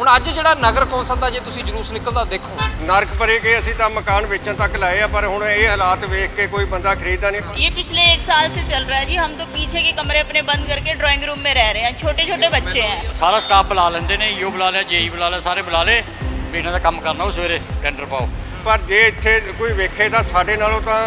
ਹੁਣ ਅੱਜ ਜਿਹੜਾ ਨਗਰ ਕੌਂਸਲ ਦਾ ਜੇ ਤੁਸੀਂ ਜਲੂਸ ਨਿਕਲਦਾ ਦੇਖੋ ਨਰਕ ਭਰੇ ਗਏ ਅਸੀਂ ਤਾਂ ਮਕਾਨ ਵੇਚਣ ਤੱਕ ਲਾਏ ਆ ਪਰ ਹੁਣ ਇਹ ਹਾਲਾਤ ਵੇਖ ਕੇ ਕੋਈ ਬੰਦਾ ਖਰੀਦਦਾ ਨਹੀਂ ये पिछले एक साल से चल रहा है जी हम तो पीछे के कमरे अपने बंद करके ड्राइंग रूम में रह रहे हैं छोटे छोटे बच्चे हैं ਸਾਰਾ ਸਟਾਫ ਬੁਲਾ ਲੈਂਦੇ ਨੇ ਈਓ ਬੁਲਾ ਲਿਆ ਜੇਈ ਬੁਲਾ ਲਿਆ ਸਾਰੇ ਬੁਲਾ ਲਏ ਵੀ ਇਹਨਾਂ ਦਾ ਕੰਮ ਕਰਨਾ ਉਹ ਸਵੇਰੇ ਟੈਂਡਰ ਪਾਓ ਪਰ ਜੇ ਇੱਥੇ ਕੋਈ ਵੇਖੇ ਤਾਂ ਸਾਡੇ ਨਾਲੋਂ ਤਾਂ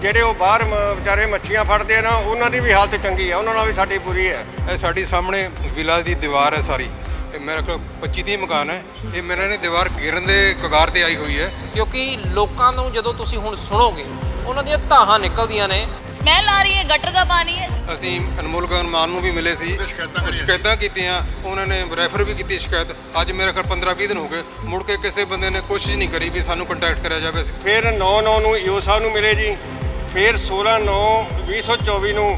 ਜਿਹੜੇ ਉਹ ਬਾਹਰ ਮ- ਵਿਚਾਰੇ ਮੱਛੀਆਂ ਫੜਦੇ ਆ ਨਾ ਉਹਨਾਂ ਦੀ ਵੀ ਹਾਲਤ ਚੰਗੀ ਆ ਉਹਨਾਂ ਨਾਲ ਵੀ ਸਾਡੀ ਬੁਰੀ ਹੈ ਇਹ ਸਾਡੀ ਸਾਹਮਣੇ ਵਿਲਾ ਦੀ ਦੀਵਾਰ ਹੈ ਸਾਰੀ ਤੇ ਮੇਰੇ ਕੋਲ 25 30 ਮਕਾਨ ਹੈ। ਇਹ ਮੇਰੇ ਨੇ ਦੀਵਾਰ ਗਿਰਨ ਦੇ ਕਗਾਰ ਤੇ ਆਈ ਹੋਈ ਹੈ। ਕਿਉਂਕਿ ਲੋਕਾਂ ਨੂੰ ਜਦੋਂ ਤੁਸੀਂ ਹੁਣ ਸੁਣੋਗੇ ਉਹਨਾਂ ਦੀਆਂ ਧਾਹਾਂ ਨਿਕਲਦੀਆਂ ਨੇ। ਸਮੈਲ ਆ ਰਹੀ ਹੈ ਗਟਰ ਦਾ ਪਾਣੀ ਹੈ। ਅਸੀਂ ਅਨਮੋਲ ਗਗਨ ਮਾਨ ਨੂੰ ਵੀ ਮਿਲੇ ਸੀ। ਸ਼ਿਕਾਇਤਾਂ ਕੀਤੀਆਂ ਉਹਨਾਂ ਨੇ ਰੈਫਰ ਵੀ ਕੀਤੀ ਸ਼ਿਕਾਇਤ। ਅੱਜ ਮੇਰੇ ਘਰ 15 20 ਦਿਨ ਹੋ ਗਏ। ਮੁੜ ਕੇ ਕਿਸੇ ਬੰਦੇ ਨੇ ਕੋਸ਼ਿਸ਼ ਨਹੀਂ ਕਰੀ ਵੀ ਸਾਨੂੰ ਕੰਟੈਕਟ ਕਰਿਆ ਜਾਵੇ। ਫਿਰ 9 9 ਨੂੰ ਈਓ ਸਾਹਿਬ ਨੂੰ ਮਿਲੇ ਜੀ। ਫਿਰ 16 9 2024 ਨੂੰ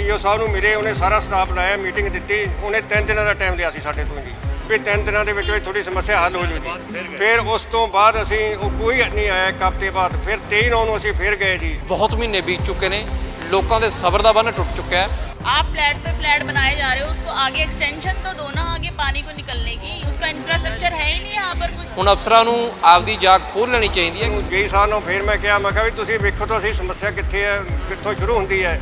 ਈਓ ਸਾਹਿਬ ਨੂੰ ਮਿਲੇ। ਉਹਨੇ ਸਾਰਾ ਸਟਾਫ ਲਾਇਆ ਮੀਟਿੰਗ ਦਿੱਤੀ। ਉਹਨੇ 3 ਦਿਨਾਂ ਦਾ ਟਾਈਮ ਲਿਆ ਸੀ ਸਾਡੇ ਤੋਂ ਜੀ। ਵੀ 3 ਦਿਨਾਂ ਦੇ ਵਿੱਚ ਵਿੱਚ ਥੋੜੀ ਸਮੱਸਿਆ ਹੱਲ ਹੋ ਜੂ ਜੀ ਫਿਰ ਉਸ ਤੋਂ ਬਾਅਦ ਅਸੀਂ ਉਹ ਕੋਈ ਨਹੀਂ ਆਇਆ ਇੱਕ ਹਫ਼ਤੇ ਬਾਅਦ ਫਿਰ 23 9 ਨੂੰ ਅਸੀਂ ਫਿਰ ਗਏ ਜੀ ਬਹੁਤ ਮਹੀਨੇ ਬੀਤ ਚੁੱਕੇ ਨੇ ਲੋਕਾਂ ਦੇ ਸਬਰ ਦਾ ਬੰਨ ਟੁੱਟ ਚੁੱਕਾ ਹੈ आप फ्लैट पे फ्लैट बनाए जा रहे हो उसको आगे एक्सटेंशन तो दो ना आगे पानी को निकलने की उसका इंफ्रास्ट्रक्चर है ही नहीं यहाँ पर कुछ ਹੁਣ ਅਫਸਰਾਂ ਨੂੰ ਆਪਦੀ ਜਾਗ ਖੋਲ ਲੈਣੀ ਚਾਹੀਦੀ ਹੈ ਜੇਈ ਸਾਹਿਬ ਨੂੰ ਫਿਰ ਮੈਂ ਕਿਹਾ ਮੈਂ ਕਿਹਾ ਵੀ ਤੁਸੀਂ ਵੇਖੋ ਤਾਂ ਅਸੀਂ ਸਮੱਸਿਆ ਕਿੱਥੇ ਹੈ ਕਿੱਥੋਂ ਸ਼ੁਰੂ ਹੁੰਦੀ ਹੈ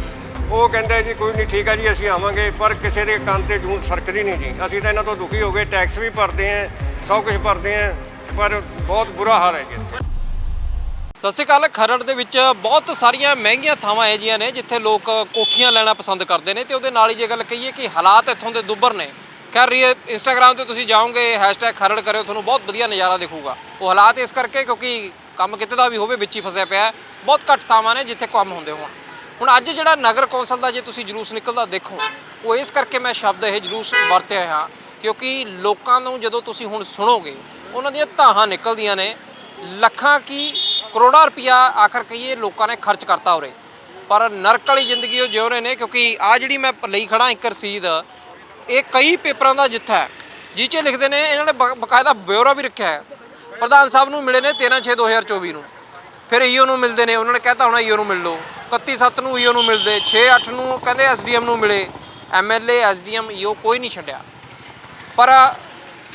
ਉਹ ਕਹਿੰਦੇ ਜੀ, ਕੋਈ ਨਹੀਂ, ਠੀਕ ਆ ਜੀ, ਅਸੀਂ ਆਵਾਂਗੇ। ਪਰ ਕਿਸੇ ਦੇ ਕੰਨ ਤੇ ਜੂਨ ਸਰਕਦੀ ਨਹੀਂ ਜੀ। ਅਸੀਂ ਤਾਂ ਇਹਨਾਂ ਤੋਂ ਦੁਖੀ ਹੋ ਗਏ। ਟੈਕਸ ਵੀ ਭਰਦੇ ਆਂ, ਸਭ ਕੁਝ ਭਰਦੇ ਆਂ, ਪਰ ਬਹੁਤ ਬੁਰਾ ਹਾਲ ਹੈ ਜੀ ਸਤਿ ਸ਼੍ਰੀ ਅਕਾਲ। ਖਰੜ ਦੇ ਵਿੱਚ ਬਹੁਤ ਸਾਰੀਆਂ ਮਹਿੰਗੀਆਂ ਥਾਵਾਂ ਇਹੋ ਜਿਹੀਆਂ ਨੇ, ਜਿੱਥੇ ਲੋਕ ਕੋਠੀਆਂ ਲੈਣਾ ਪਸੰਦ ਕਰਦੇ ਨੇ। ਤੇ ਉਹਦੇ ਨਾਲ ਹੀ ਜੇ ਗੱਲ ਕਹੀਏ ਕਿ ਹਾਲਾਤ ਇੱਥੋਂ ਦੇ ਦੁੱਬਰ ਨੇ। ਖੈਰ ਇਹ ਇੰਸਟਾਗ੍ਰam ਤੇ ਤੁਸੀਂ ਜਾਓਗੇ ਹੈਸ਼ਟੈਗ ਖਰੜ ਕਰਿਓ, ਤੁਹਾਨੂੰ ਬਹੁਤ ਵਧੀਆ ਨਜ਼ਾਰਾ ਦਿਖੂਗਾ। ਉਹ ਹਾਲਾਤ ਇਸ ਕਰਕੇ ਕਿਉਂਕਿ ਕੰਮ ਕਿਤੇ ਦਾ ਵੀ ਹੋਵੇ, ਵਿੱਚ ਹੀ ਫਸਿਆ ਪਿਆ ਬਹੁਤ ਘੱਟ ਥਾਵਾਂ ਨੇ ਜਿੱਥੇ ਕੰਮ ਹੁੰਦੇ ਹੋਣ। ਹੁਣ ਅੱਜ ਜਿਹੜਾ ਨਗਰ ਕੌਂਸਲ ਦਾ ਜੇ ਤੁਸੀਂ ਜਲੂਸ ਨਿਕਲਦਾ ਦੇਖੋ, ਉਹ ਇਸ ਕਰਕੇ ਮੈਂ ਸ਼ਬਦ ਇਹ ਜਲੂਸ ਵਰਤਿਆ ਰਿਹਾ ਕਿਉਂਕਿ ਲੋਕਾਂ ਨੂੰ ਜਦੋਂ ਤੁਸੀਂ ਹੁਣ ਸੁਣੋਗੇ, ਉਹਨਾਂ ਦੀਆਂ ਧਾਹਾਂ ਨਿਕਲਦੀਆਂ ਨੇ, ਲੱਖਾਂ ਕੀ ਕਰੋੜਾਂ ਰੁਪਇਆ ਆਖਰ ਕਹੀਏ ਲੋਕਾਂ ਨੇ ਖਰਚ ਕਰਤਾ ਉਰੇ। ਪਰ ਨਰਕ ਵਾਲੀ ਜ਼ਿੰਦਗੀ ਉਹ ਜਿਉ ਰਹੇ ਨੇ, ਕਿਉਂਕਿ ਆ ਜਿਹੜੀ ਮੈਂ ਲਈ ਖੜਾ ਇੱਕ ਰਸੀਦ, ਇਹ ਕਈ ਪੇਪਰਾਂ ਦਾ ਜਿੱਥਾ ਹੈ, ਜਿਹ 'ਚ ਲਿਖਦੇ ਨੇ, ਇਹਨਾਂ ਨੇ ਬ- ਬਕਾਇਦਾ ਬਿਊਰੋ ਵੀ ਰੱਖਿਆ ਹੈ। ਪ੍ਰਧਾਨ ਸਾਹਿਬ ਨੂੰ ਮਿਲੇ ਨੇ 13 6 2024 ਨੂੰ, ਫਿਰ ਈਓ ਨੂੰ ਮਿਲਦੇ ਨੇ, ਉਹਨਾਂ ਨੇ ਕਹਿਤਾ ਹੋਣਾ ਈਓ ਨੂੰ ਮਿਲ ਲਓ। 31 7 ਨੂੰ ਈਓ ਨੂੰ ਮਿਲਦੇ 6 8 ਨੂੰ ਕਹਿੰਦੇ ਐਸਡੀਐਮ ਨੂੰ ਮਿਲੇ। ਐਮਐਲਏ ਐਸਡੀਐਮ, ਈਓ ਕੋਈ ਨਹੀਂ ਛੱਡਿਆ। ਪਰ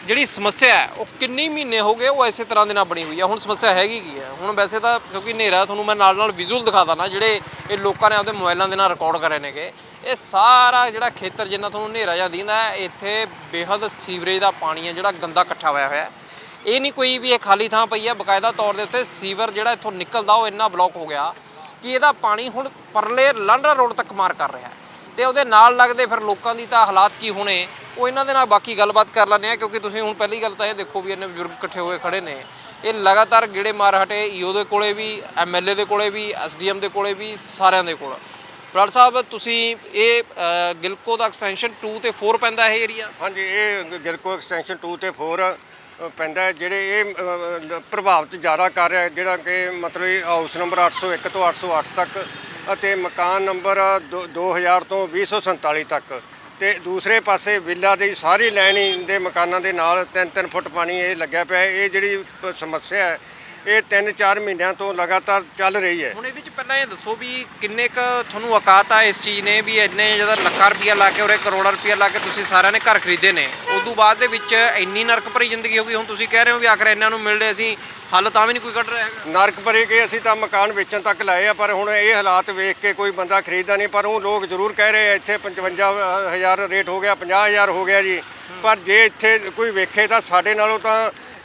ਜਿਹੜੀ ਸਮੱਸਿਆ ਹੈ, ਉਹ ਕਿੰਨੀ ਮਹੀਨੇ ਹੋ ਗਏ ਉਹ ਇਸੇ ਤਰ੍ਹਾਂ ਦੇ ਨਾਲ ਬਣੀ ਹੋਈ ਹੈ ਹੁਣ ਸਮੱਸਿਆ ਹੈਗੀ ਕੀ ਹੈ? ਹੁਣ ਵੈਸੇ ਤਾਂ ਕਿਉਂਕਿ ਹਨੇਰਾ ਤੁਹਾਨੂੰ ਮੈਂ ਨਾਲ ਨਾਲ ਵਿਜ਼ੂਅਲ ਦਿਖਾਦਾ ਨਾ ਜਿਹੜੇ ਇਹ ਲੋਕਾਂ ਨੇ ਆਪਦੇ ਮੋਬਾਈਲਾਂ ਦੇ ਨਾਲ ਰਿਕਾਰਡ ਕਰੇ ਨੇਗੇ। ਇਹ ਸਾਰਾ ਜਿਹੜਾ ਖੇਤਰ ਜਿੰਨਾ ਤੁਹਾਨੂੰ ਹਨੇਰਾ ਜਿਹਾ ਦਿੰਦਾ ਇੱਥੇ ਬੇਹੱਦ ਸੀਵਰੇਜ ਦਾ ਪਾਣੀ ਹੈ, ਜਿਹੜਾ ਗੰਦਾ ਇਕੱਠਾ ਹੋਇਆ ਹੋਇਆ ਇਹ ਨਹੀਂ ਕੋਈ ਵੀ ਇਹ ਖਾਲੀ ਥਾਂ ਪਈ ਹੈ, ਬਕਾਇਦਾ ਤੌਰ ਦੇ ਉੱਤੇ ਸੀਵਰ ਜਿਹੜਾ ਇੱਥੋਂ ਨਿਕਲਦਾ, ਉਹ ਇੰਨਾ ਬਲੌਕ ਹੋ ਗਿਆ। ਕਿ ਇਹਦਾ ਪਾਣੀ ਹੁਣ ਪਰਲੇ ਲਾਂਡਰਾ ਰੋਡ ਤੱਕ ਮਾਰ ਕਰ ਰਿਹਾ ਹੈ। ਤੇ ਉਹਦੇ ਨਾਲ ਲੱਗਦੇ ਫਿਰ ਲੋਕਾਂ ਦੀ ਤਾਂ ਹਾਲਾਤ ਕੀ ਹੋਣੇ ਉਹ ਇਹਨਾਂ ਦੇ ਨਾਲ ਬਾਕੀ ਗੱਲਬਾਤ ਕਰ ਲੈਂਦੇ ਆ ਕਿਉਂਕਿ ਤੁਸੀਂ ਹੁਣ ਪਹਿਲੀ ਗੱਲ ਤਾਂ ਇਹ ਦੇਖੋ ਵੀ ਇਹਨੇ ਬਜ਼ੁਰਗ ਇਕੱਠੇ ਹੋਏ ਖੜੇ ਨੇ। ਇਹ ਲਗਾਤਾਰ ਗੇੜੇ ਮਾਰ ਹਟੇ ਈਓ ਦੇ ਕੋਲੇ ਵੀ ਐਮਐਲਏ ਦੇ ਕੋਲੇ ਵੀ ਐਸਡੀਐਮ ਦੇ ਕੋਲੇ ਵੀ ਸਾਰਿਆਂ ਦੇ ਕੋਲ। ਬਰਾੜ ਸਾਹਿਬ ਤੁਸੀਂ ਇਹ ਅ, ਗਿਲਕੋ ਦਾ ਐਕਸਟੈਂਸ਼ਨ 2 ਤੇ 4 ਪੈਂਦਾ ਇਹ ਏਰੀਆ ਹਾਂਜੀ ਇਹ ਗਿਰਕੋ ਐਕਸਟੈਂਸ਼ਨ 2 ਤੇ 4 ਪੈਂਦਾ ਜਿਹੜੇ ਇਹ ਪ੍ਰਭਾਵਿਤ ਜ਼ਿਆਦਾ ਕਰ ਰਿਹਾ ਜਿਹੜਾ ਕਿ ਮਤਲਬ ਹਾਊਸ ਨੰਬਰ 801 ਤੋਂ 808 ਤੱਕ ਅਤੇ ਮਕਾਨ ਨੰਬਰ ਦੋ- 2000 ਤੋਂ 2047 ਤੱਕ ਤੇ ਦੂਸਰੇ ਪਾਸੇ ਵਿਲਾ ਦੀ ਸਾਰੀ ਲਾਈਨ ਦੇ ਮਕਾਨਾਂ ਦੇ ਨਾਲ 3-3 ਫੁੱਟ ਪਾਣੀ ਇਹ ਲੱਗਿਆ ਪਿਆ ਇਹ ਜਿਹੜੀ ਪ- ਸਮੱਸਿਆ ਹੈ ਇਹ 3-4 ਮਹੀਨਿਆਂ ਤੋਂ ਲਗਾਤਾਰ ਚੱਲ ਰਹੀ ਹੈ। ਹੁਣ ਇਹਦੇ ਵਿੱਚ ਪਹਿਲਾਂ ਇਹ ਦੱਸੋ ਵੀ ਕਿੰਨੇ ਕ ਤੁਹਾਨੂੰ ਔਕਾਤ ਆ ਇਸ ਚੀਜ਼ ਨੇ ਵੀ ਇੰਨੇ ਜਿਹਦਾ ਲੱਖਾਂ ਰੁਪਇਆ ਲਾ ਕੇ ਔਰ ਕਰੋੜਾਂ ਰੁਪਇਆ ਲਾ ਕੇ ਤੁਸੀਂ ਸਾਰਿਆਂ ਨੇ ਘਰ ਖਰੀਦੇ ਨੇ। ਉਦੋਂ ਬਾਅਦ ਦੇ ਵਿੱਚ ਇੰਨੀ ਨਰਕ ਭਰੀ ਜ਼ਿੰਦਗੀ ਹੋ ਗਈ ਹੁਣ ਤੁਸੀਂ ਕਹਿ ਰਹੇ ਹੋ ਵੀ ਆਖਰ ਇਹਨਾਂ ਨੂੰ ਮਿਲਦੇ ਅਸੀਂ ਹੱਲ ਤਾਂ ਵੀ ਨਹੀਂ ਕੋਈ ਕੱਢ ਰਿਹਾ ਹੈਗਾ। ਨਰਕ ਭਰੇ ਗਏ ਅਸੀਂ ਤਾਂ ਮਕਾਨ ਵੇਚਣ ਤੱਕ ਲਾਏ ਆ ਪਰ ਹੁਣ ਇਹ ਹਾਲਾਤ ਵੇਖ ਕੇ ਕੋਈ ਬੰਦਾ ਖਰੀਦਦਾ ਨਹੀਂ ਪਰ ਉਹ ਲੋਕ ਜ਼ਰੂਰ ਕਹਿ ਰਹੇ ਆ ਇੱਥੇ 55000 ਰੇਟ ਹੋ ਗਿਆ 50000 ਹੋ ਗਿਆ ਜੀ। ਪਰ ਜੇ ਇੱਥੇ ਕੋਈ ਵੇਖੇ ਤਾਂ ਸਾਡੇ ਨਾਲੋਂ ਤਾਂ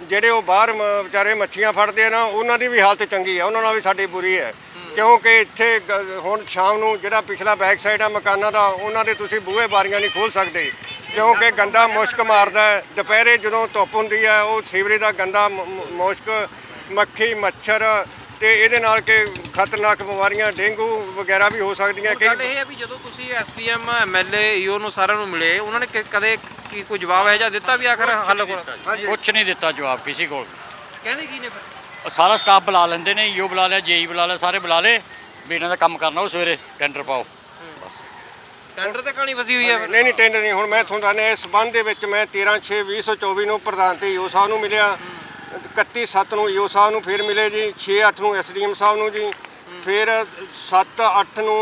ਜਿਹੜੇ ਉਹ ਬਾਹਰ ਮ- ਵਿਚਾਰੇ ਮੱਛੀਆਂ ਫੜਦੇ ਆ ਨਾ, ਉਹਨਾਂ ਦੀ ਵੀ ਹਾਲਤ ਚੰਗੀ ਹੈ ਉਹਨਾਂ ਨਾਲ ਵੀ ਸਾਡੀ ਬੁਰੀ ਹੈ। ਕਿਉਂਕਿ ਇੱਥੇ ਗ- ਹੁਣ ਸ਼ਾਮ ਨੂੰ ਜਿਹੜਾ ਪਿਛਲਾ ਬੈਕ ਸਾਈਡ ਆ ਮਕਾਨਾਂ ਦਾ, ਉਹਨਾਂ ਦੇ ਤੁਸੀਂ ਬੂਹੇ ਬਾਰੀਆਂ ਨਹੀਂ ਖੋਲ ਸਕਦੇ। ਕਿਉਂਕਿ ਗੰਦਾ ਮੁਸ਼ਕ ਮਾਰਦਾ ਹੈ। ਦੁਪਹਿਰੇ ਜਦੋਂ ਧੁੱਪ ਹੁੰਦੀ ਹੈ, ਉਹ ਸੀਵਰੇਜ ਦਾ ਗੰਦਾ ਮ- ਮ- ਮੁਸ਼ਕ, ਮੱਖੀ, ਮੱਛਰ ਤੇ ਇਹਦੇ ਨਾਲ ਕਿ ਖਤਰਨਾਕ ਬਿਮਾਰੀਆਂ ਡੇਂਗੂ ਵਗੈਰਾ ਵੀ ਹੋ ਸਕਦੀਆਂ ਗੱਲ ਕਈ ਇਹ ਹੈ ਵੀ ਜਦੋਂ ਤੁਸੀਂ ਐਸਡੀਐਮ ਐਮਐਲਏ ਈਓ ਨੂੰ ਸਾਰਿਆਂ ਨੂੰ ਮਿਲੇ ਉਹਨਾਂ ਨੇ ਕ- ਕਦੇ ਕੀ ਕੋਈ ਜਵਾਬ ਹੈ ਜਾਂ ਦਿੱਤਾ ਵੀ ਆਖਰ ਹੱਲ ਕੋਲ ਕੁਛ ਨਹੀਂ ਦਿੱਤਾ ਜਵਾਬ ਕਿਸੇ ਕੋਲ। ਕਹਿੰਦੇ ਕੀ ਨੇ ਫਿਰ? ਉਹ ਸਾਰਾ ਸਟਾਫ ਬੁਲਾ ਲੈਂਦੇ ਨੇ ਈਓ ਬੁਲਾ ਲਿਆ ਜੇਈ ਬੁਲਾ ਲਿਆ ਸਾਰੇ ਬੁਲਾ ਲਏ ਵੀ ਇਹਨਾਂ ਦਾ ਕੰਮ ਕਰਨਾ ਉਹ ਸਵੇਰੇ ਟੈਂਡਰ ਪਾਓ। ਟੈਂਡਰ ਤੇ ਕਹਾਣੀ ਫਸੀ ਹੋਈ ਹੈ ਫਿਰ। ਨਹੀਂ ਨਹੀਂ ਟੈਂਡਰ ਨਹੀਂ ਹੁਣ ਮੈਂ ਤੁਹਾਨੂੰ ਦੱਸਦਾ ਇਸ ਸੰਬੰਧ ਦੇ ਵਿੱਚ ਮੈਂ 13 6 2024 ਨੂੰ ਪ੍ਰਧਾਨ ਤੇ ਈਓ ਸਾਹਿਬ ਨੂੰ ਮਿਲਿਆ। 31 7 ਨੂੰ ਈਓ ਸਾਹਿਬ ਨੂੰ ਫਿਰ ਮਿਲੇ ਜੀ 6 8 ਨੂੰ ਐਸਡੀਐਮ ਸਾਹਿਬ ਨੂੰ ਜੀ, ਫਿਰ 7 8 ਨੂੰ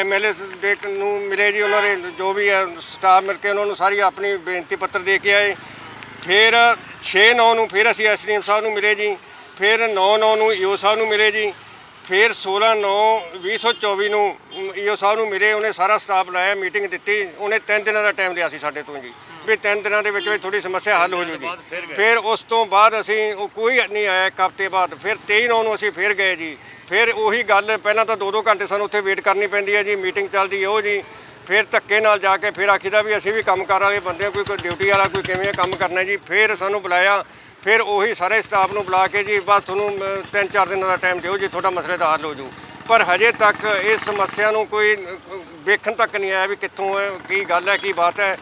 ਐਮਐਲਏ ਦੇ ਨੂੰ ਮਿਲੇ ਜੀ ਉਹਨਾਂ ਦੇ, ਜੋ ਵੀ ਹੈ, ਸਟਾਫ ਮਿਲ ਕੇ ਉਹਨਾਂ ਨੂੰ ਸਾਰੀ ਆਪਣੀ ਬੇਨਤੀ ਪੱਤਰ ਦੇ ਕੇ ਆਏ। ਫਿਰ 6-9 ਨੂੰ ਫਿਰ ਅਸੀਂ ਐਸਡੀਐਮ ਸਾਹਿਬ ਨੂੰ ਮਿਲੇ ਜੀ, ਫਿਰ 9-9 ਨੂੰ ਈਓ ਸਾਹਿਬ ਨੂੰ ਮਿਲੇ ਜੀ, ਫਿਰ 16-9-2024 ਨੂੰ ਈਓ ਸਾਹਿਬ ਨੂੰ ਮਿਲੇ, ਉਹਨੇ ਸਾਰਾ ਸਟਾਫ ਲਾਇਆ ਮੀਟਿੰਗ ਦਿੱਤੀ, ਉਹਨੇ 3 ਦਿਨਾਂ ਦਾ ਟਾਈਮ ਲਿਆ ਸੀ ਸਾਡੇ ਤੋਂ ਜੀ। ਵੀ 3 ਦਿਨਾਂ ਦੇ ਵਿੱਚ ਵਿੱਚ ਥੋੜੀ ਸਮੱਸਿਆ ਹੱਲ ਹੋ ਜੂ ਜੀ ਫਿਰ ਉਸ ਤੋਂ ਬਾਅਦ ਅਸੀਂ ਉਹ ਕੋਈ ਨਹੀਂ ਆਇਆ ਇੱਕ ਹਫ਼ਤੇ ਬਾਅਦ ਫਿਰ 23-9 ਨੂੰ ਅਸੀਂ ਫਿਰ ਗਏ ਜੀ। ਫਿਰ ਉਹੀ ਗੱਲ ਪਹਿਲਾਂ ਤਾਂ 2-2 ਘੰਟੇ ਸਾਨੂੰ ਉੱਥੇ ਵੇਟ ਕਰਨੀ ਪੈਂਦੀ ਹੈ ਜੀ ਮੀਟਿੰਗ ਚੱਲਦੀ ਹੈ ਉਹ ਜੀ। ਫਿਰ ਧੱਕੇ ਨਾਲ ਜਾ ਕੇ ਫਿਰ ਆਖੀਦਾ ਵੀ ਅਸੀਂ ਵੀ ਕੰਮਕਾਰ ਵਾਲੇ ਬੰਦੇ ਹਾਂ, ਕੋਈ ਕੋਈ ਡਿਊਟੀ ਵਾਲਾ ਕੋਈ ਕਿਵੇਂ ਕੰਮ ਕਰਨਾ ਜੀ। ਫਿਰ ਸਾਨੂੰ ਬੁਲਾਇਆ ਫਿਰ ਉਹੀ ਸਾਰੇ ਸਟਾਫ ਨੂੰ ਬੁਲਾ ਕੇ ਜੀ ਬਸ ਤੁਹਾਨੂੰ ਤਿੰਨ ਚਾਰ ਦਿਨਾਂ ਦਾ ਟਾਈਮ ਦਿਓ ਜੀ ਤੁਹਾਡਾ ਮਸਲੇ ਦਾ ਹੱਲ ਹੋ ਜੂ। ਪਰ ਹਜੇ ਤੱਕ ਇਸ ਸਮੱਸਿਆ ਨੂੰ ਕੋਈ ਵੇਖਣ ਤੱਕ ਨਹੀਂ ਆਇਆ ਵੀ ਕਿੱਥੋਂ ਹੈ ਕੀ ਗੱਲ ਹੈ ਕੀ ਬਾਤ ਹੈ।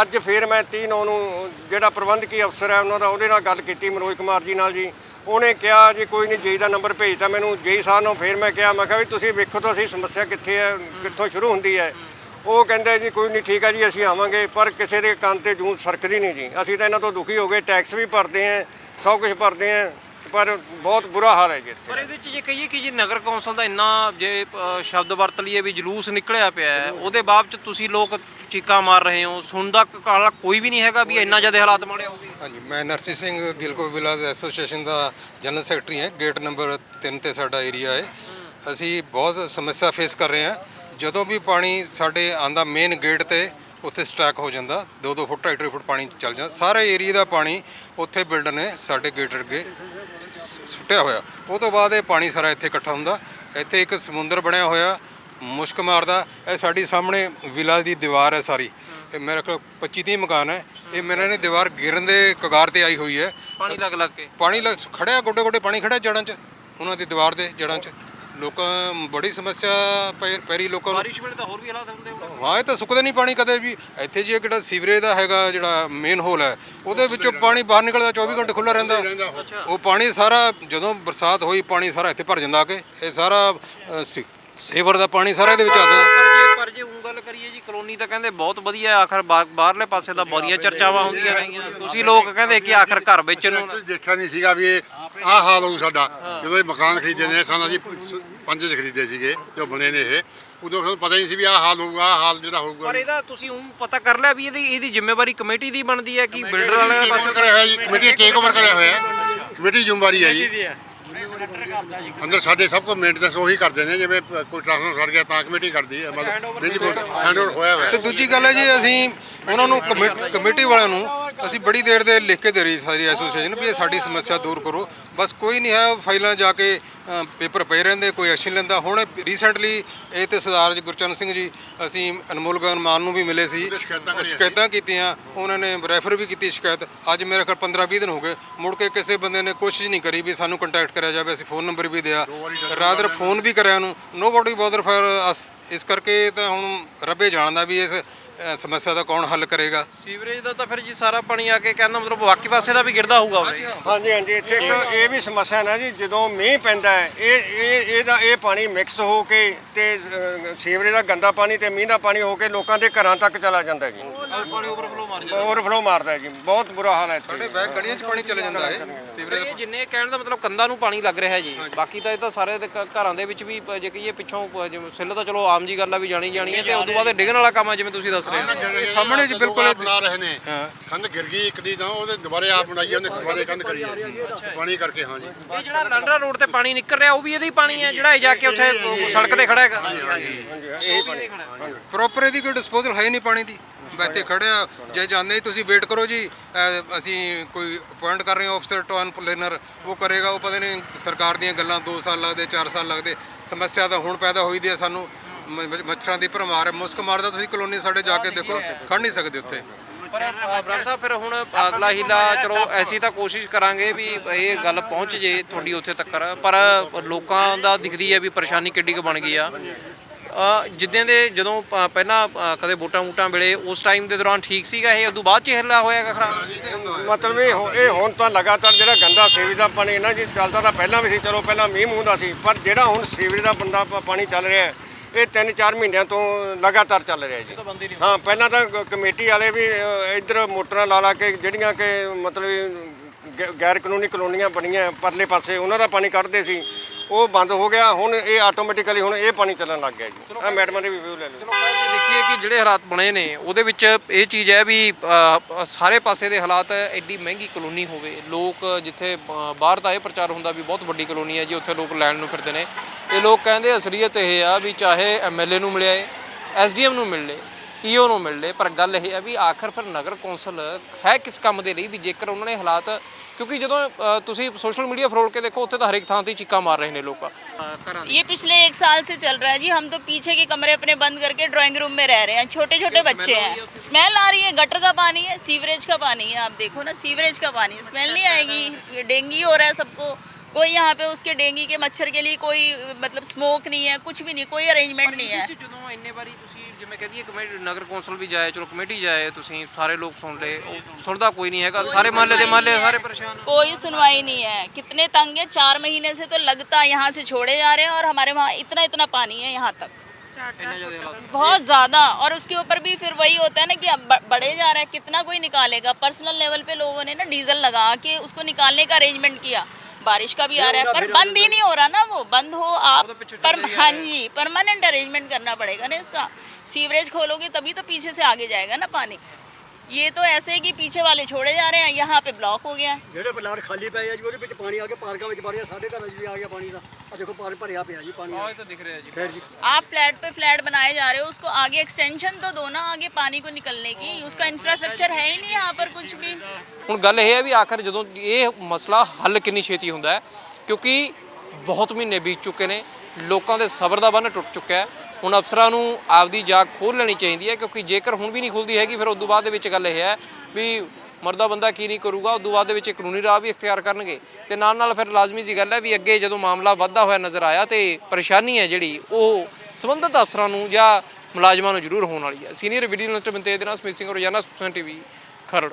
ਅੱਜ ਫਿਰ ਮੈਂ 30 ਨੌ ਨੂੰ ਜਿਹੜਾ ਪ੍ਰਬੰਧਕੀ ਅਫਸਰ ਹੈ, ਉਹਨਾਂ ਦਾ ਉਹਦੇ ਨਾਲ ਗੱਲ ਕੀਤੀ, ਮਨੋਜ ਕੁਮਾਰ ਜੀ ਨਾਲ ਜੀ। ਉਹਨੇ ਕਿਹਾ ਜੀ, ਕੋਈ ਨਹੀਂ ਜੇਈ ਦਾ ਨੰਬਰ ਭੇਜਤਾ ਮੈਨੂੰ, ਜੇਈ ਸਾਹਿਬ ਨੂੰ ਫਿਰ ਮੈਂ ਕਿਹਾ ਮੈਂ ਕਿਹਾ ਵੀ ਤੁਸੀਂ ਵੇਖੋ ਤਾਂ ਅਸੀਂ ਸਮੱਸਿਆ ਕਿੱਥੇ ਹੈ, ਕਿੱਥੋਂ ਸ਼ੁਰੂ ਹੁੰਦੀ ਹੈ। ਉਹ ਕਹਿੰਦੇ ਜੀ, ਕੋਈ ਨਹੀਂ ਠੀਕ ਹੈ ਜੀ, ਅਸੀਂ ਆਵਾਂਗੇ, ਪਰ ਕਿਸੇ ਦੇ ਕੰਨ ਤੇ ਜੂੰ ਸਰਕਦੀ ਨਹੀਂ ਜੀ। ਅਸੀਂ ਤਾਂ ਇਹਨਾਂ ਤੋਂ ਦੁਖੀ ਹੋ ਗਏ, ਟੈਕਸ ਵੀ ਭਰਦੇ ਆਂ ਸਭ ਕੁਝ ਭਰਦੇ ਆਂ ਪਰ ਬਹੁਤ ਬੁਰਾ ਹਾਲ ਹੈ ਜੀ ਇੱਥੇ। ਪਰ ਇਹਦੇ ਵਿੱਚ ਜੇ ਕਹੀਏ ਕਿ ਜੀ, ਨਗਰ ਕੌਂਸਲ ਦਾ ਇੰਨਾ ਜੇ ਸ਼ਬਦ ਵਰਤ ਲਈਏ ਵੀ ਜਲੂਸ ਨਿਕਲਿਆ ਪਿਆ ਹੈ, ਉਹਦੇ ਬਾਅਦ ਚ ਤੁਸੀਂ ਲੋਕ ਚੀਕਾਂ ਮਾਰ ਰਹੇ ਹੋ, ਸੁਣਦਾ ਕਾਲਾ ਕੋਈ ਵੀ ਨਹੀਂ ਹੈਗਾ ਵੀ ਇੰਨਾ ਜ਼ਿਆਦਾ ਹਾਲਾਤ ਮਾੜੇ ਹੋ ਗਏ। ਹਾਂਜੀ, ਮੈਂ ਨਰਸੀ ਸਿੰਘ ਗਿਲਕੋ ਵਿਲਾਸ ਐਸੋਸੀਏਸ਼ਨ ਦਾ ਜਨਰਲ ਸੈਕਟਰੀ ਹਾਂ। ਗੇਟ ਨੰਬਰ 3 ਤੇ ਸਾਡਾ ਏਰੀਆ ਹੈ। ਅਸੀਂ ਬਹੁਤ ਸਮੱਸਿਆ ਫੇਸ ਕਰ ਰਹੇ ਹਾਂ। ਜਦੋਂ ਵੀ ਪਾਣੀ ਸਾਡੇ ਆਂਦਾ ਮੇਨ ਗੇਟ ਤੇ, ਉੱਥੇ ਸਟੈਕ ਹੋ ਜਾਂਦਾ। 2-2 ਫੁੱਟ 2.5 ਫੁੱਟ ਪਾਣੀ ਚੱਲ ਜਾਂਦਾ। ਸਾਰੇ ਏਰੀਆ ਦਾ ਪਾਣੀ ਉੱਥੇ ਬਿਲਡਰ ਨੇ ਸਾਡੇ ਗੇਟ ਅੱਗੇ ਸੁੱਟਿਆ ਹੋਇਆ। ਉਹ ਤੋਂ ਬਾਅਦ ਇਹ ਪਾਣੀ ਸਾਰਾ ਇੱਥੇ ਇਕੱਠਾ ਹੁੰਦਾ। ਇੱਥੇ ਇੱਕ ਸਮੁੰਦਰ ਬਣਿਆ ਹੋਇਆ। ਮੁਸ਼ਕ ਮਾਰਦਾ ਇਹ ਸਾਡੀ ਸਾਹਮਣੇ ਵਿਲਾ ਦੀ ਦੀਵਾਰ ਹੈ ਸਾਰੀ। ਇਹ ਮੇਰੇ ਕੋਲ 25 30 ਮਕਾਨ ਹੈ। ਇਹ ਮੇਰੇ ਨੇ ਦੀਵਾਰ ਗਿਰਨ ਦੇ ਕਗਾਰ ਤੇ ਆਈ ਹੋਈ ਹੈ। ਪਾਣੀ ਲੱਗ ਲੱਗ ਕੇ? ਪਾਣੀ ਲੱਗ- ਖੜਿਆ ਗੋਡੇ ਗੋਡੇ ਪਾਣੀ ਖੜਿਆ ਜੜਾਂ 'ਚ ਉਹਨਾਂ ਦੀ ਦੀਵਾਰ ਦੇ ਜੜਾਂ 'ਚ। ਲੋਕਾਂ ਬੜੀ ਸਮੱਸਿਆ ਪੈ- ਪੈ ਰਹੀ ਲੋਕਾਂ ਨੂੰ। ਬਾਰਿਸ਼ ਵੇਲੇ ਤਾਂ ਹੋਰ ਵੀ ਹਾਲਾਤ ਹੁੰਦੇ ਹੋਣਗੇ ਹਾਂ ਇਹ ਤਾਂ ਸੁੱਕਦਾ ਨਹੀਂ ਪਾਣੀ ਕਦੇ ਵੀ। ਇੱਥੇ ਜੀ ਇਹ ਕਿਹੜਾ ਸੀਵਰੇਜ ਦਾ ਹੈਗਾ ਜਿਹੜਾ ਮੇਨ ਹੋਲ ਹੈ ਉਹਦੇ ਵਿੱਚੋਂ ਪਾਣੀ ਬਾਹਰ ਨਿਕਲਦਾ 24 ਘੰਟੇ ਖੁੱਲਾ ਰਹਿੰਦਾ। ਉਹ। ਪਾਣੀ ਸਾਰਾ ਜਦੋਂ ਬਰਸਾਤ ਹੋਈ ਪਾਣੀ ਸਾਰਾ ਇੱਥੇ ਭਰ ਜਾਂਦਾ ਆ ਕੇ। ਇਹ ਸਾਰਾ ਸੇਵਰ ਦਾ ਪਾਣੀ ਸਾਰਾ ਇਹਦੇ ਵਿੱਚ ਆ ਜਾਂਦਾ ਪਰ ਜੇ ਪਰ ਜੇ ਉਹ ਗੱਲ ਕਰੀਏ ਜੀ ਕਲੋਨੀ ਤਾਂ ਕਹਿੰਦੇ ਬਹੁਤ ਵਧੀਆ ਆਖਰ ਬਾ- ਬਾਹਰਲੇ ਪਾਸੇ ਤਾਂ ਬੜੀਆਂ ਚਰਚਾਵਾਂ ਹੁੰਦੀਆਂ ਰਹੀਆਂ। ਤੁਸੀਂ ਲੋਕ ਕਹਿੰਦੇ ਕਿ ਆਖਰ ਘਰ ਵੇਚਣ ਨੂੰ ਤੁਸੀਂ ਦੇਖਿਆ ਨਹੀਂ ਸੀਗਾ ਵੀ ਇਹ ਆਹ ਹਾਲ ਹੋਊ ਸਾਡਾ। ਜਦੋਂ ਇਹ ਮਕਾਨ ਖਰੀਦੇ ਨੇ ਸਾਨੂੰ ਅਸੀਂ ਪੰਜ ਚ ਖਰੀਦੇ ਸੀਗੇ ਜੋ ਬਣੇ ਨੇ ਇਹ। ਉਦੋਂ ਸਾਨੂੰ ਪਤਾ ਨਹੀਂ ਸੀ ਵੀ ਆਹ ਹਾਲ ਹੋਊਗਾ ਆਹ ਹਾਲ ਜਿਹੜਾ ਹੋਊਗਾ ਪਰ ਇਹਦਾ ਤੁਸੀਂ ਉਹ ਪਤਾ ਕਰ ਲਿਆ ਵੀ ਇਹਦੀ ਇਹਦੀ ਜ਼ਿੰਮੇਵਾਰੀ ਕਮੇਟੀ ਦੀ ਬਣਦੀ ਹੈ ਕਿ ਬਿਲਡਰ ਵਾਲਿਆਂ ਦੇ ਪਾਸੇ ਪਾਸੇ ਕਰਿਆ ਹੋਇਆ ਜੀ ਕਮੇਟੀ ਟੇਕ ਓਵਰ ਕਰਿਆ ਹੋਇਆ। ਹੈ। ਕਮੇਟੀ ਜ਼ਿੰਮੇਵਾਰੀ ਹੈ ਜੀ। ਅੰਦਰ ਸਾਡੇ ਸਭ ਤੋਂ ਮੇਨਟੇਨੈਂਸ ਉਹੀ ਕਰਦੇ ਨੇ ਜਿਵੇਂ ਕੋਈ ਟ੍ਰਾਂਸਫਰ ਸੜ ਗਿਆ ਤਾਂ ਕਮੇਟੀ ਕਰਦੀ ਹੈ ਮਤਲਬ ਹੈਂਡਓਵਰ ਹੋਇਆ ਹੋਇਆ। ਤੇ ਦੂਜੀ ਗੱਲ ਹੈ ਜੀ ਅਸੀਂ ਉਹਨਾਂ ਨੂੰ ਕਮੇ- ਕਮੇਟੀ ਵਾਲਿਆਂ ਨੂੰ ਅਸੀਂ ਬੜੀ ਦੇਰ ਦੇ ਲਿਖ ਕੇ ਦੇ ਰਹੀ ਸਾਰੀ ਐਸੋਸੀਏਸ਼ਨ ਵੀ ਇਹ ਸਾਡੀ ਸਮੱਸਿਆ ਦੂਰ ਕਰੋ। ਬਸ ਕੋਈ ਨਹੀਂ ਹੈ ਫਾਈਲਾਂ ਜਾ ਕੇ ਪੇਪਰ ਪਏ ਰਹਿੰਦੇ ਕੋਈ ਐਕਸ਼ਨ ਲੈਂਦਾ। ਹੁਣ ਰੀਸੈਂਟਲੀ ਇਹ ਤੇ ਸਰਦਾਰ ਜੀ ਗੁਰਚਰਨ ਸਿੰਘ ਜੀ ਅਸੀਂ ਅਨਮੋਲ ਗਗਨ ਮਾਨ ਨੂੰ ਵੀ ਮਿਲੇ ਸੀ। ਸ਼ਿਕਾਇਤਾਂ ਕੀਤੀਆਂ ਉਹਨਾਂ ਨੇ ਰੈਫਰ ਵੀ ਕੀਤੀ ਸ਼ਿਕਾਇਤ। ਅੱਜ ਮੇਰੇ ਘਰ 15 20 ਦਿਨ ਹੋ ਗਏ। ਮੁੜ ਕੇ ਕਿਸੇ ਬੰਦੇ ਨੇ ਕੋਸ਼ਿਸ਼ ਨਹੀਂ ਕਰੀ ਵੀ ਸਾਨੂੰ ਕੰਟੈਕਟ ਕਰਿਆ ਜਾਵੇ ਅਸੀਂ ਫੋਨ ਨੰਬਰ ਵੀ ਦਿਆ। ਰਾਦਰ ਫੋਨ ਵੀ ਕਰਿਆ ਨੂੰ nobody bother for us ਇਸ ਕਰਕੇ ਤਾਂ ਹੁਣ ਰੱਬੇ ਜਾਣਦਾ ਵੀ ਇਸ ਅ, ਸਮੱਸਿਆ ਦਾ ਕੌਣ ਹੱਲ ਕਰੇਗਾ? ਸੀਵਰੇਜ ਦਾ ਤਾਂ ਫਿਰ ਜੀ ਸਾਰਾ ਪਾਣੀ ਆ ਕੇ ਕਹਿੰਦਾ ਮਤਲਬ ਬਾਕੀ ਪਾਸੇ ਦਾ ਵੀ ਗਿਰਦਾ ਹੋਊਗਾ ਉਰੇ। ਹਾਂਜੀ ਹਾਂਜੀ ਇੱਥੇ ਇੱਕ ਇਹ ਵੀ ਸਮੱਸਿਆ ਨਾ ਜੀ ਜਦੋਂ ਮੀਂਹ ਪੈਂਦਾ ਹੈ ਇਹ ਇਹ ਇਹਦਾ ਇਹ ਪਾਣੀ ਮਿਕਸ ਹੋ ਕੇ ਤੇ ਅ, ਸੀਵਰੇਜ ਦਾ ਗੰਦਾ ਪਾਣੀ ਤੇ ਮੀਂਹ ਦਾ ਪਾਣੀ ਹੋ ਕੇ ਲੋਕਾਂ ਦੇ ਘਰਾਂ ਤੱਕ ਚਲਾ ਜਾਂਦਾ ਜੀ। ਪਾਣੀ ਓਵਰਫਲੋ ਮਾਰ ਜਾਂਦਾ ਓਵਰਫਲੋ ਮਾਰਦਾ ਹੈ ਜੀ। ਬਹੁਤ ਬੁਰਾ ਹਾਲ ਹੈ ਸਾਡੇ ਇੱਥੇ ਬੈਗ ਗਲੀਆਂ 'ਚ ਪਾਣੀ ਚਲੇ ਜਾਂਦਾ ਹੈ ਸੀਵਰੇਜ ਇਹ ਜਿੰਨੇ ਕਹਿਣ ਦਾ ਮਤਲਬ ਕੰਧਾਂ ਨੂੰ ਪਾਣੀ ਲੱਗ ਰਿਹਾ ਜੀ। ਬਾਕੀ ਤਾਂ ਇਹ ਤਾਂ ਸਾਰੇ ਦੇ ਘ- ਘਰਾਂ ਦੇ ਵਿੱਚ ਵੀ ਪ- ਜੇ ਕਹੀਏ ਪਿੱਛੋਂ ਪ- ਜਿਵੇਂ ਸਿੱਲ ਤਾਂ ਚਲੋ ਆਮ ਜੀ ਗੱਲ ਆ ਵੀ ਜਾਣੀ ਜਾਣੀ ਹੈ ਤੇ ਉਸ ਤੋਂ ਬਾਅਦ ਇਹ ਡਿੱਗਣ ਵਾਲਾ ਕੰਮ ਆ ਜਿਵੇਂ ਤੁਸੀਂ ਦੱਸ ਰਹੇ ਸਾਹਮਣੇ ਜੀ ਬਿਲਕੁਲ ਬਣਾ ਰਹੇ ਨੇ। ਕੰਧ ਗਿਰ ਗਈ ਇੱਕ ਦੀ ਤਾਂ ਉਹਦੇ ਦੁਬਾਰੇ ਆਪ ਬਣਾਈ ਉਹਨੇ ਦੁਬਾਰੇ ਕੰਧ ਕਰੀ ਹੈ ਪਾਣੀ ਕਰਕੇ ਹਾਂ ਜੀ। ਇਹ ਜਿਹੜਾ ਲਾਂਡਰਾ ਰੋਡ ਤੇ ਪਾਣੀ ਨਿਕਲ ਰਿਹਾ ਉਹ ਵੀ ਇਹਦਾ ਹੀ ਪਾਣੀ ਹੈ ਜਿਹੜਾ ਇਹ ਜਾ ਕੇ ਉੱਥੇ ਸੜਕ ਤੇ ਖੜਾ ਹੈਗਾ। ਇਹ ਪਾਣੀ। ਪ੍ਰੋਪਰ ਇਹਦੀ ਕੋਈ ਡਿਸਪੋਜ਼ਲ ਹੈ ਨਹੀਂ ਪਾਣੀ ਦੀ। ਬੈਠੇ ਖੜਿਆ ਜੇ ਜਾਂਦੇ ਤੁਸੀਂ ਵੇਟ ਕਰੋ ਜੀ ਅਸੀਂ ਕੋਈ ਅਪਾਇੰਟ ਕਰ ਰਹੇ ਹਾਂ ਆਫਸਰ ਟੋਨ ਪਲੈਨਰ ਉਹ ਕਰੇਗਾ ਉਹ ਪਤਾ ਨਹੀਂ ਸਰਕਾਰ ਦੀਆਂ ਗੱਲਾਂ 2 ਸਾਲ ਲੱਗਦੇ 4 ਸਾਲ ਲੱਗਦੇ। ਸਮੱਸਿਆ ਤਾਂ ਹੁਣ ਪੈਦਾ ਹੋਈ ਦੀ ਹੈ ਸਾਨੂੰ। ਮ- ਮੱਛਰਾਂ ਦੀ ਭਰਮਾਰ ਹੈ। ਮੁਸਕ ਮਾਰਦਾ ਤੁਸੀਂ ਕਲੋਨੀ ਸਾਡੇ ਜਾ ਕੇ ਦੇਖੋ ਖੜ ਨਹੀਂ ਸਕਦੇ ਉੱਥੇ। ਪਰ ਸਾਹਿਬ ਫਿਰ ਹੁਣ ਅਗਲਾ ਹੀਲਾ ਚਲੋ ਐਸੀ ਤਾਂ ਕੋਸ਼ਿਸ਼ ਕਰਾਂਗੇ ਵੀ ਇਹ ਗੱਲ ਪਹੁੰਚ ਜੇ ਤੁਹਾਡੀ ਉੱਥੇ ਤੱਕ ਪਰ ਲੋਕਾਂ ਦਾ ਦਿਖਦੀ ਹੈ ਵੀ ਪਰੇਸ਼ਾਨੀ ਕਿੱਡੀ ਕੁ ਬਣ ਗਈ ਆ। ਅ, ਜਿੱਦਾਂ ਦੇ ਜਦੋਂ ਪ- ਪਹਿਲਾਂ ਅ, ਕਦੇ ਵੋਟਾਂ ਵੋਟਾਂ ਵੇਲੇ ਉਸ ਟਾਈਮ ਦੇ ਦੌਰਾਨ ਠੀਕ ਸੀਗਾ ਇਹ? ਉਦੋਂ ਬਾਅਦ ਚ ਹਿੱਲਾ ਹੋਇਆਗਾ ਖਰਾਬ? ਮਤਲਬ ਇਹ ਹੁਣ- ਇਹ ਹੁਣ ਤਾਂ ਲਗਾਤਾਰ ਜਿਹੜਾ ਗੰਦਾ ਸੀਵਰੇਜ ਦਾ ਪਾਣੀ ਨਾ ਜੀ ਚੱਲਦਾ ਤਾਂ ਪਹਿਲਾਂ ਵੀ ਸੀ ਚਲੋ ਪਹਿਲਾਂ ਮੀਂਹ ਮੂੰਹ ਦਾ ਸੀ ਪਰ ਜਿਹੜਾ ਹੁਣ ਸੀਵਰੇਜ ਦਾ ਬੰਦਾ ਪ- ਪਾਣੀ ਚੱਲ ਰਿਹਾ ਹੈ ਇਹ 3-4 ਮਹੀਨਿਆਂ ਤੋਂ ਲਗਾਤਾਰ ਚੱਲ ਰਿਹਾ ਜੀ। ਹਾਂ ਪਹਿਲਾਂ ਤਾਂ ਕਮੇਟੀ ਵਾਲੇ ਵੀ ਇੱਧਰ ਮੋਟਰਾਂ ਲਾ ਲਾ ਕੇ ਜਿਹੜੀਆਂ ਕਿ ਮਤਲਬ ਗੈਰ ਕਾਨੂੰਨੀ ਕਲੋਨੀਆਂ ਬਣੀਆਂ ਪਰਲੇ ਪਾਸੇ ਉਹਨਾਂ ਦਾ ਪਾਣੀ ਕੱਢਦੇ ਸੀ। ਉਹ ਬੰਦ ਹੋ ਗਿਆ ਹੁਣ ਇਹ ਆਟੋਮੈਟਿਕਲੀ ਹੁਣ ਇਹ ਪਾਣੀ ਚੱਲਣ ਲੱਗ ਗਿਆ ਜੀ। ਆ ਮੈਡਮਾਂ ਦੇ ਵੀ ਵਿਊ ਲੈ ਲਓ। ਚਲੋ ਮੈਂ ਜੇ ਦੇਖੀਏ ਕਿ ਜਿਹੜੇ ਹਾਲਾਤ ਬਣੇ ਨੇ ਉਹਦੇ ਵਿੱਚ ਇਹ ਚੀਜ਼ ਹੈ ਵੀ ਅ, ਸਾਰੇ ਪਾਸੇ ਦੇ ਹਾਲਾਤ ਐਡੀ ਮਹਿੰਗੀ ਕਲੋਨੀ ਹੋਵੇ। ਲੋਕ ਜਿੱਥੇ ਬਾਹਰ ਦਾ ਇਹ ਪ੍ਰਚਾਰ ਹੁੰਦਾ ਵੀ ਬਹੁਤ ਵੱਡੀ ਕਲੋਨੀ ਹੈ ਜੀ ਉੱਥੇ ਲੋਕ ਲੈਣ ਨੂੰ ਫਿਰਦੇ ਨੇ। ਇਹ ਲੋਕ ਕਹਿੰਦੇ ਅਸਲੀਅਤ ਇਹ ਆ ਵੀ ਚਾਹੇ ਐਮਐਲਏ ਨੂੰ ਮਿਲਿਆ ਏ ਐਸਡੀਐਮ ਨੂੰ ਮਿਲ ਲੇ। ਈਓ ਨੂੰ ਮਿਲ ਲੇ ਪਰ ਗੱਲ ਇਹ ਹੈ ਵੀ ਆਖਰ ਫਿਰ ਨਗਰ ਕੌਂਸਲ ਹੈ ਕਿਸ ਕੰਮ ਦੇ ਲਈ ਵੀ ਜੇਕਰ ਉਹਨਾਂ ਨੇ ਹਾਲਾਤ ਕਿਉਂਕਿ ਜਦੋਂ ਅ, ਤੁਸੀਂ ਸੋਸ਼ਲ ਮੀਡੀਆ ਫਰੋਲ ਕੇ ਦੇਖੋ ਉੱਥੇ ਤਾਂ ਹਰੇਕ ਥਾਂ ਤੇ ਚੀਕਾਂ ਮਾਰ ਰਹੇ ਨੇ ਲੋਕ ਘਰਾਂ ये पिछले एक साल से चल रहा है जी हम तो पीछे के कमरे अपने बंद करके ड्राइंग रूम में रह रहे हैं छोटे छोटे बच्चे हैं स्मेल आ रही है गटर का पानी है सीवरेज का पानी है आप देखो ना सीवरेज का पानी है स्मेल नहीं आएगी ये डेंगू हो रहा है सबको कोई यहाँ पे उसके डेंगू के मच्छर के लिए कोई मतलब स्मोक नहीं है कुछ भी नहीं कोई अरेंजमेंट नहीं है ਜਦੋਂ ਇੰਨੇ ਵਾਰੀ ਤੁਸੀਂ ਜਿਵੇਂ ਕਹਦੀਏ ਕਮੇਟੀ ਨਗਰ ਕੌਂਸਲ ਵੀ ਜਾਏ ਚਲੋ ਕਮੇਟੀ ਜਾਏ ਤੁਸੀਂ ਸਾਰੇ ਲੋਕ ਸੁਣ ਲਏ ਉਹ ਸੁਣਦਾ ਕੋਈ ਨਹੀਂ ਹੈਗਾ ਸਾਰੇ ਮਹੱਲੇ ਦੇ ਮਹੱਲੇ ਸਾਰੇ ਪਰੇਸ਼ਾਨ कोई सुनवाई नहीं है कितने तंग है चार महीने से तो लगता यहाँ से छोड़े जा रहे हैं और हमारे वहाँ इतना इतना पानी है यहाँ तक ਇੰਨੇ ਜ਼ਿਆਦਾ ਹਾਲਾਤ बहुत ज्यादा और उसके ऊपर भी फिर वही होता है ना कि अब ब- बढ़े जा रहा है कितना कोई निकालेगा पर्सनल लेवल पे लोगों ने ना डीजल लगा के उसको निकालने का अरेंजमेंट किया बारिश का भी आ रहा है पर बंद ही नहीं हो रहा ना वो बंद हो आप पर हाँ जी परमानेंट अरेंजमेंट करना पड़ेगा ना इसका सीवरेज खोलोगे तभी तो पीछे से आगे जाएगा ना पानी ये तो ऐसे है कि पीछे वाले छोड़े जा रहे हैं यहाँ पे ब्लॉक हो गया है ਜਿਹੜੇ ਪਲਾਟ ਖਾਲੀ ਪਏ ਆ ਜੀ ਉਹਦੇ ਵਿੱਚ ਪਾਣੀ ਆ ਕੇ ਪਾਰਕਾਂ ਵਿੱਚ ਵੜ ਗਿਆ ਸਾਡੇ ਘਰਾਂ 'ਚ ਵੀ ਆ ਗਿਆ ਪਾਣੀ ਦਾ ਆ ਦੇਖੋ ਪਾਣੀ ਭਰਿਆ ਪਿਆ ਜੀ ਪਾਣੀ ਆਹ ਇਹ ਤਾਂ ਦਿਖ ਰਿਹਾ ਜੀ ਖੈਰ ਜੀ आप फ्लैट पे फ्लैट बनाए जा रहे हो उसको आगे एक्सटेंशन तो दो ना आगे पानी को निकलने की उसका इंफ्रास्ट्रक्चर है ही नहीं यहाँ पर कुछ भी ਹੁਣ ਗੱਲ ਇਹ ਹੈ ਵੀ ਆਖਰ ਜਦੋਂ ਇਹ ਮਸਲਾ ਹੱਲ ਕਿੰਨੀ ਛੇਤੀ ਹੁੰਦਾ ਹੈ ਕਿਉਂਕਿ ਬਹੁਤ ਮਹੀਨੇ ਬੀਤ ਚੁੱਕੇ ਨੇ ਲੋਕਾਂ ਦੇ ਸਬਰ ਦਾ ਬੰਨ ਟੁੱਟ ਚੁੱਕਾ ਹੈ। ਹੁਣ ਅਫਸਰਾਂ ਨੂੰ ਆਪਦੀ ਜਾਗ ਖੋਲ ਲੈਣੀ ਚਾਹੀਦੀ ਹੈ, ਕਿਉਂਕਿ ਜੇਕਰ ਹੁਣ ਵੀ ਨਹੀਂ ਖੁੱਲਦੀ ਹੈਗੀ, ਫਿਰ ਉਸ ਤੋਂ ਬਾਅਦ ਦੇ ਵਿੱਚ ਗੱਲ ਇਹ ਹੈ ਵੀ ਮਰਦਾ ਬੰਦਾ ਕੀ ਨਹੀਂ ਕਰੂਗਾ ਉਸ ਤੋਂ ਬਾਅਦ ਦੇ ਵਿੱਚ ਕਾਨੂੰਨੀ ਰਾਹ ਵੀ ਇਖਤਿਆਰ ਕਰਨਗੇ। ਤੇ ਨਾਲ ਨਾਲ ਫਿਰ ਲਾਜ਼ਮੀ ਜੀ ਗੱਲ ਹੈ ਵੀ ਅੱਗੇ ਜਦੋਂ ਮਾਮਲਾ ਵੱਧਦਾ ਹੋਇਆ ਨਜ਼ਰ ਆਇਆ ਤੇ ਪਰੇਸ਼ਾਨੀ ਹੈ ਜਿਹੜੀ, ਉਹ ਸੰਬੰਧਿਤ ਅਫਸਰਾਂ ਨੂੰ ਜਾਂ ਮੁਲਾਜ਼ਮਾਂ ਨੂੰ ਜ਼ਰੂਰ ਹੋਣ ਵਾਲੀ ਹੈ। ਸੀਨੀਅਰ ਵੀਡੀਓ ਜਰਨਲਿਸਟ ਬੰਤੇ ਦੇ ਨਾਲ ਸਮਿਤ ਸਿੰਘ, ਰੋਜ਼ਾਨਾ ਸੁਪਨ ਟੀਵੀ, ਖਰੜ।